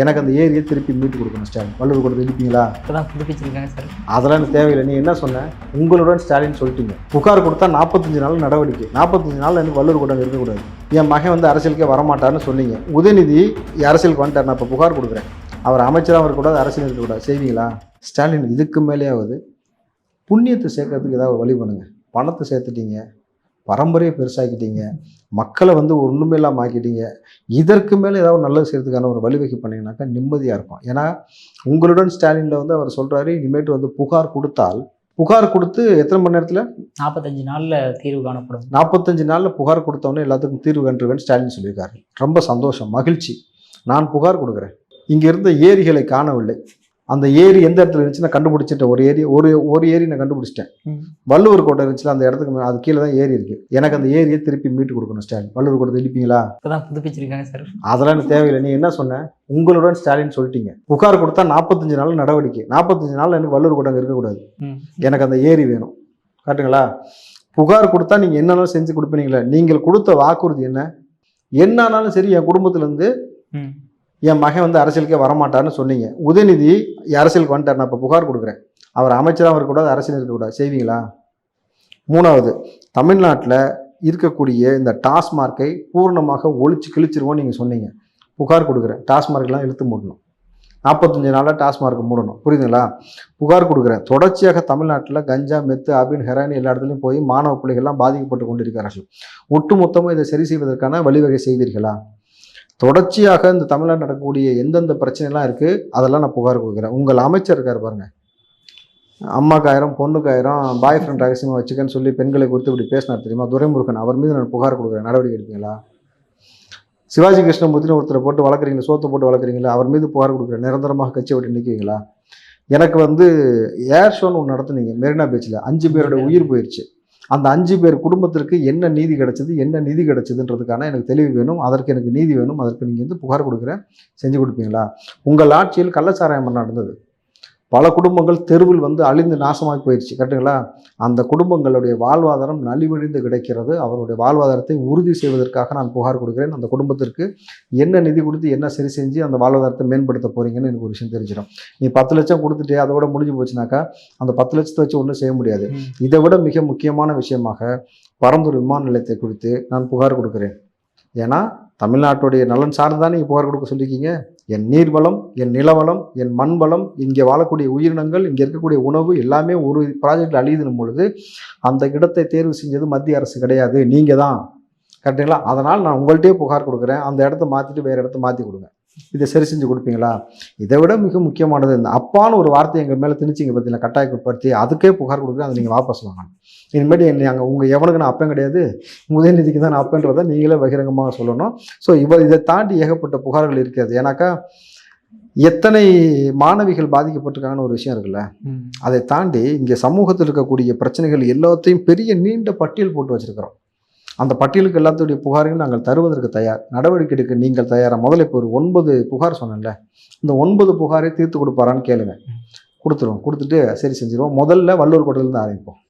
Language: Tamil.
எனக்கு அந்த ஏரியை திருப்பி மீட்டு கொடுக்கணும் ஸ்டாலின். வள்ளூர் கூட தான் புதுப்பிச்சிருக்காங்க சார். அதெல்லாம் தேவையில்லை. நீ என்ன சொன்ன? உங்களுடன் ஸ்டாலின் சொல்லிட்டீங்க. புகார் கொடுத்தா நாற்பத்தஞ்சு நாள் நடவடிக்கை. நாற்பத்தஞ்சு நாள் எனக்கு வள்ளூர் கூட இருக்கக்கூடாது. என் மகன் வந்து அரசியலுக்கே வரமாட்டார்னு சொன்னீங்க. உதயநிதி அரசியலுக்கு வந்துட்டார் நான் இப்போ புகார் கொடுக்குறேன். அவர் அமைச்சராக இருக்கக்கூடாது அரசியல் இருக்கக்கூடாது. செய்வீங்களா? ஸ்டாலின் இதுக்கு மேலேயாவது புண்ணியத்தை சேர்க்கறதுக்கு ஏதாவது வழி பண்ணுங்க. பணத்தை சேர்த்துட்டீங்க. பரம்பரையை பெருசாக்கிட்டீங்க. மக்களை வந்து ஒன்றுமே இல்லாமல் ஆக்கிட்டீங்க. இதற்கு மேலே ஏதாவது நல்லது செய்யறதுக்கான ஒரு வழிவகை பண்ணீங்கன்னாக்கா நிம்மதியாக இருக்கும். ஏன்னா உங்களுடன் ஸ்டாலினில் வந்து அவர் சொல்கிறாரு இனிமேட்டு வந்து புகார் கொடுத்தால் புகார் கொடுத்து எத்தனை மணி நேரத்தில்? நாற்பத்தஞ்சு நாளில் தீர்வு காணப்படும். நாற்பத்தஞ்சு நாளில் புகார் கொடுத்தவொடனே எல்லாத்துக்கும் தீர்வு கண்டுருவேன் ஸ்டாலின் சொல்லியிருக்காரு. ரொம்ப சந்தோஷம் மகிழ்ச்சி. நான் புகார் கொடுக்குறேன். இங்கே இருந்த ஏரிகளை காணவில்லை. அந்த ஏரி எந்த இடத்துல இருந்துச்சு நான் கண்டுபிடிச்சிட்டேன் ஒரு ஏரி ஒரு ஒரு ஏரி நான் கண்டுபிடிச்சிட்டேன். வள்ளுவர் கோட்டை இருந்துச்சுல அந்த இடத்துக்கு அது கீழே தான் ஏரி இருக்கு. எனக்கு அந்த ஏரியை திருப்பி மீட்டு கொடுக்கணும் ஸ்டாலின். வள்ளுவர் கோட்டை இடிப்பீங்களா இப்போ தான் புதுப்பிச்சிருக்காங்க சார். அதெல்லாம் எனக்கு தேவையில்லை. நீ என்ன சொன்ன? உங்களுடன் ஸ்டாலின் சொல்லிட்டீங்க. புகார் கொடுத்தா நாற்பத்தஞ்சு நாள் நடவடிக்கை. நாற்பத்தஞ்சு நாள் எனக்கு வள்ளூர் கோட்டை இருக்கக்கூடாது. எனக்கு அந்த ஏரி வேணும். காட்டுங்களா? புகார் கொடுத்தா நீங்கள் என்னன்னாலும் செஞ்சு கொடுப்பீங்களே. நீங்கள் கொடுத்த வாக்குறுதி என்ன? என்னானாலும் சரி என் குடும்பத்துலேருந்து என் மகன் வந்து அரசியலுக்கே வரமாட்டார்னு சொன்னீங்க. உதயநிதி அரசியலுக்கு வந்துட்டார் நான் இப்போ புகார் கொடுக்குறேன். அவர் அமைச்சராக இருக்கக்கூடாது அரசியல் இருக்கக்கூடாது செய்வீங்களா? மூணாவது தமிழ்நாட்டில் இருக்கக்கூடிய இந்த டாஸ்மார்க்கை பூர்ணமாக ஒழிச்சு கிழிச்சிருவோம் நீங்கள் சொன்னீங்க. புகார் கொடுக்குறேன். டாஸ்மார்க்கெலாம் இழுத்து மூடணும். நாற்பத்தஞ்சு நாளாக டாஸ்மார்க் மூடணும். புரியுதுங்களா? புகார் கொடுக்குறேன். தொடர்ச்சியாக தமிழ்நாட்டில் கஞ்சா மெத்து அபின் ஹெரானி எல்லா இடத்துலையும் போய் மாணவ பிள்ளைகள்லாம் பாதிக்கப்பட்டு கொண்டிருக்கிறார்கள். ஒட்டுமொத்தமாக இதை சரி செய்வதற்கான வழிவகை செய்வீர்களா? தொடர்ச்சியாக இந்த தமிழ்நாடு நடக்கக்கூடிய எந்தெந்த பிரச்சனைலாம் இருக்குது அதெல்லாம் நான் புகார் கொடுக்குறேன். உங்கள் அமைச்சர் இருக்கார் பாருங்க. அம்மாக்காயிரம் பொண்ணுக்காயிரம் பாய் ஃப்ரெண்ட் ரகசியமாக வச்சுக்கன்னு சொல்லி பெண்களை குறித்து இப்படி பேசினார் தெரியுமா? துரைமுருகன் அவர் மீது நான் புகார் கொடுக்குறேன். நடவடிக்கை எடுப்பீங்களா? சிவாஜி கிருஷ்ணமூர்த்தின்னு ஒருத்தரை போட்டு வளர்க்குறீங்களா? சோத்தை போட்டு வளர்க்குறீங்களா? அவர் மீது புகார் கொடுக்குறேன். நிரந்தரமாக கட்சி விட்டு நிற்குவீங்களா எனக்கு வந்து ஏர் ஷோன்னு ஒன்று நடத்துனீங்க மெரினா பீச்சில். அஞ்சு பேரோட உயிர் போயிடுச்சு அந்த அஞ்சு பேர் குடும்பத்திற்கு என்ன நீதி கிடைச்சது என்ன நிதி கிடைச்சதுன்றதுக்கான எனக்கு தெளிவு வேணும். அதற்கு எனக்கு நீதி வேணும். அதற்கு நீங்கள் வந்து புகார் கொடுக்குறேன். செஞ்சு கொடுப்பீங்களா? உங்கள் ஆட்சியில் கள்ளச்சாராயம் நடந்தது. பல குடும்பங்கள் தெருவில் வந்து அழிந்து நாசமாகி போயிடுச்சு கரெக்டுங்களா? அந்த குடும்பங்களுடைய வாழ்வாதாரம் நலிவழிந்து கிடைக்கிறது. அவருடைய வாழ்வாதாரத்தை உறுதி செய்வதற்காக நான் புகார் கொடுக்கிறேன். அந்த குடும்பத்திற்கு என்ன நிதி கொடுத்து என்ன சரி செஞ்சு அந்த வாழ்வாதாரத்தை மேம்படுத்த போறீங்கன்னு எனக்கு ஒரு விஷயம் தெரிஞ்சிடும். நீ பத்து லட்சம் கொடுத்துட்டு அதோட முடிஞ்சு போச்சுனாக்கா அந்த பத்து லட்சத்தை வச்சு ஒன்றும் செய்ய முடியாது. இதை விட மிக முக்கியமான விஷயமாக பரந்தூர் விமான நிலையத்தை குறித்து நான் புகார் கொடுக்கிறேன். ஏன்னா தமிழ்நாட்டுடைய நலன் சார்ந்து தான் நீங்கள் புகார் கொடுக்க சொல்லியிருக்கீங்க? என் நீர்வளம் என் நிலவளம் என் மண் வளம் இங்கே வாழக்கூடிய உயிரினங்கள் இங்கே இருக்கக்கூடிய உணவு எல்லாமே ஒரு ப்ராஜெக்டில் அழியுதுன்னும் பொழுது அந்த இடத்தை தேர்வு செஞ்சது மத்திய அரசு கிடையாது. நீங்கள் தான் கரெக்டுங்களா அதனால் நான் உங்கள்கிட்டயே புகார் கொடுக்குறேன். அந்த இடத்த மாற்றிட்டு வேறு இடத்த மாற்றி கொடுங்க. இதை சரி செஞ்சு கொடுப்பீங்களா? இதை விட மிக முக்கியமானது இந்த அப்பான்னு ஒரு வார்த்தை எங்கள் மேலே திணிச்சிங்க பார்த்தீங்களா கட்டாயப்படுத்தி அதுக்கே புகார் கொடுக்குறேன் அதை நீங்கள் வாபஸ் வாங்கணும். இனிமேட்டு என்னை அங்கே உங்கள் எவனுக்கு நான் அப்பன் கிடையாது உதயநிதிக்கு தான் நான் அப்பன்றதை நீங்களே பகிரங்கமாக சொல்லணும். ஸோ இவர் இதை தாண்டி ஏகப்பட்ட புகார்கள் இருக்கிறது. ஏன்னாக்கா எத்தனை மாணவிகள் பாதிக்கப்பட்டிருக்காங்கன்னு ஒரு விஷயம் இருக்குல்ல? அதை தாண்டி இங்கே சமூகத்தில் இருக்கக்கூடிய பிரச்சனைகள் எல்லாத்தையும் பெரிய நீண்ட பட்டியல் போட்டு வச்சிருக்கிறோம். அந்த பட்டியலுக்கு எல்லாத்துடைய புகாரையும் நாங்கள் தருவதற்கு தயார். நடவடிக்கை எடுக்க நீங்கள் தயாரா? முதல்ல இப்போ ஒரு ஒன்பது புகார் சொன்னேன்ல. இந்த ஒன்பது புகாரை தீர்த்து கொடுப்பாரான்னு கேளுங்க. கொடுத்துருவோம். கொடுத்துட்டு சரி செஞ்சிருவோம். முதல்ல வள்ளூர் கோட்டையிலேருந்து ஆரம்பிப்போம்.